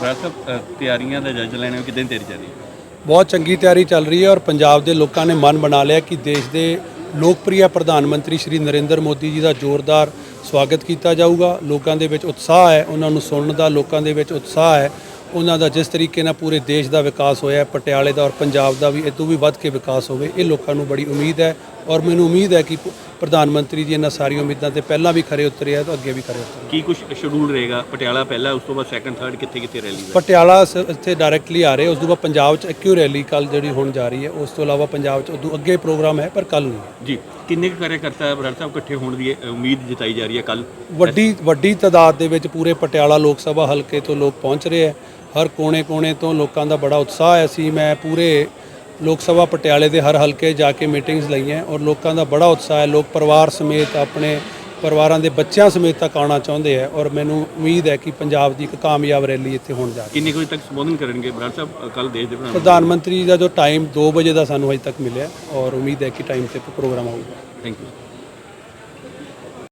ਸਾਹਿਬ ਤਿਆਰੀਆਂ ਦਾ ਜਾਇਜ਼ਾ ਲੈਣੇ ਕਿਦਾਂ ਤਿਆਰੀ ਚੱਲ ਰਹੀ ਹੈ? ਬਹੁਤ ਚੰਗੀ ਤਿਆਰੀ ਚੱਲ ਰਹੀ ਹੈ ਔਰ ਪੰਜਾਬ ਦੇ ਲੋਕਾਂ ਨੇ ਮਨ ਬਣਾ ਲਿਆ ਕਿ ਦੇਸ਼ ਦੇ ਲੋਕਪ੍ਰਿਯ ਪ੍ਰਧਾਨ ਮੰਤਰੀ ਸ਼੍ਰੀ ਨਰਿੰਦਰ ਮੋਦੀ ਜੀ ਦਾ ਜ਼ੋਰਦਾਰ ਸਵਾਗਤ ਕੀਤਾ ਜਾਊਗਾ। ਲੋਕਾਂ ਦੇ ਵਿੱਚ ਉਤਸ਼ਾਹ ਹੈ, ਉਹਨਾਂ ਨੂੰ ਸੁਣਨ ਦਾ, ਲੋਕਾਂ ਦੇ ਵਿੱਚ ਉਤਸ਼ਾਹ ਹੈ। ਉਹਨਾਂ ਦਾ ਜਿਸ ਤਰੀਕੇ ਨਾਲ ਪੂਰੇ ਦੇਸ਼ ਦਾ ਵਿਕਾਸ ਹੋਇਆ ਪਟਿਆਲੇ ਦਾ ਔਰ ਪੰਜਾਬ ਦਾ ਵੀ, ਇਹ ਤੋਂ ਵੀ ਵੱਧ ਕੇ ਵਿਕਾਸ ਹੋਵੇ, ਇਹ ਲੋਕਾਂ ਨੂੰ ਬੜੀ ਉਮੀਦ ਹੈ। ਔਰ ਮੈਨੂੰ ਉਮੀਦ ਹੈ ਕਿ ਪ੍ਰਧਾਨ ਮੰਤਰੀ ਜੀ ਇਹਨਾਂ ਸਾਰੀਆਂ ਉਮੀਦਾਂ ਤੇ ਪਹਿਲਾਂ ਵੀ ਖਰੇ ਉਤਰੇ ਆ ਤਾਂ ਅੱਗੇ ਵੀ ਖਰੇ ਉਤਰੇ ਕੀ ਕੁਝ ਸ਼ਡਿਊਲ ਰਹੇਗਾ? ਪਟਿਆਲਾ ਪਹਿਲਾ ਉਸ ਤੋਂ ਬਾਅਦ ਸੈਕੰਡ ਥਰਡ ਕਿੱਥੇ ਕਿੱਥੇ ਰੈਲੀ ਹੈ ਪਟਿਆਲਾ ਸ- ਇੱਥੇ ਡਾਇਰੈਕਟਲੀ ਆ ਰਹੇ ਉਸ ਤੋਂ ਬਾਅਦ ਪੰਜਾਬ 'ਚ ਇੱਕੋ ਰੈਲੀ ਕੱਲ ਜਿਹੜੀ ਹੋਣ ਜਾ ਰਹੀ ਹੈ ਉਸ ਤੋਂ ਇਲਾਵਾ ਪੰਜਾਬ 'ਚ ਉਦੋਂ ਅੱਗੇ ਪ੍ਰੋਗਰਾਮ ਹੈ ਪਰ ਕੱਲ ਨਹੀਂ ਜੀ ਕਿੰਨੇ ਕੁ ਕਾਰਜਕਰਤਾ ਬਰਾੜ ਸਾਹਿਬ ਇਕੱਠੇ ਹੋਣ ਦੀ ਉਮੀਦ ਜਤਾਈ ਜਾ ਰਹੀ ਹੈ ਕੱਲ ਵੱਡੀ ਵੱਡੀ ਤਾਦਾਦ ਦੇ ਵਿੱਚ ਪੂਰੇ ਪਟਿਆਲਾ ਲੋਕ ਸਭਾ ਹਲਕੇ ਤੋਂ ਲੋਕ ਪਹੁੰਚ ਰਹੇ ਹੈ। ਹਰ ਕੋਨੇ-ਕੋਨੇ ਤੋਂ ਲੋਕਾਂ ਦਾ ਬੜਾ ਉਤਸ਼ਾਹ ਹੈ ਸੀ ਮੈਂ ਪੂਰੇ ਲੋਕ ਸਭਾ ਪਟਿਆਲੇ ਦੇ ਹਰ ਹਲਕੇ ਜਾ ਕੇ ਮੀਟਿੰਗਸ ਲਈਆਂ ਔਰ ਲੋਕਾਂ ਦਾ ਬੜਾ ਉਤਸ਼ਾਹ ਹੈ। ਲੋਕ ਪਰਿਵਾਰ ਸਮੇਤ ਆਪਣੇ ਪਰਿਵਾਰਾਂ ਦੇ ਬੱਚਿਆਂ ਸਮੇਤ ਤੱਕ ਆਉਣਾ ਚਾਹੁੰਦੇ ਹੈ ਔਰ ਮੈਨੂੰ ਉਮੀਦ ਹੈ ਕਿ ਪੰਜਾਬ ਦੀ ਇੱਕ ਕਾਮਯਾਬ ਰੈਲੀ ਇੱਥੇ ਹੋਣ ਜਾ ਰਹੀ ਹੈ। ਕਿੰਨੇ ਕੁ ਵਜੇ ਤੱਕ ਸੰਬੋਧਨ ਕਰਨਗੇ? ਬਰਾੜ ਸਾਹਿਬ ਕੱਲ ਦੇਸ਼ ਦੇ ਪ੍ਰਧਾਨ ਪ੍ਰਧਾਨ ਮੰਤਰੀ ਦਾ ਜੋ ਟਾਈਮ 2 ਵਜੇ ਦਾ ਸਾਨੂੰ ਅਜੇ ਤੱਕ ਮਿਲਿਆ ਔਰ ਉਮੀਦ ਹੈ ਕਿ ਟਾਈਮ ਤੇ ਪ੍ਰੋਗਰਾਮ ਹੋਊਗਾ ਥੈਂਕ ਯੂ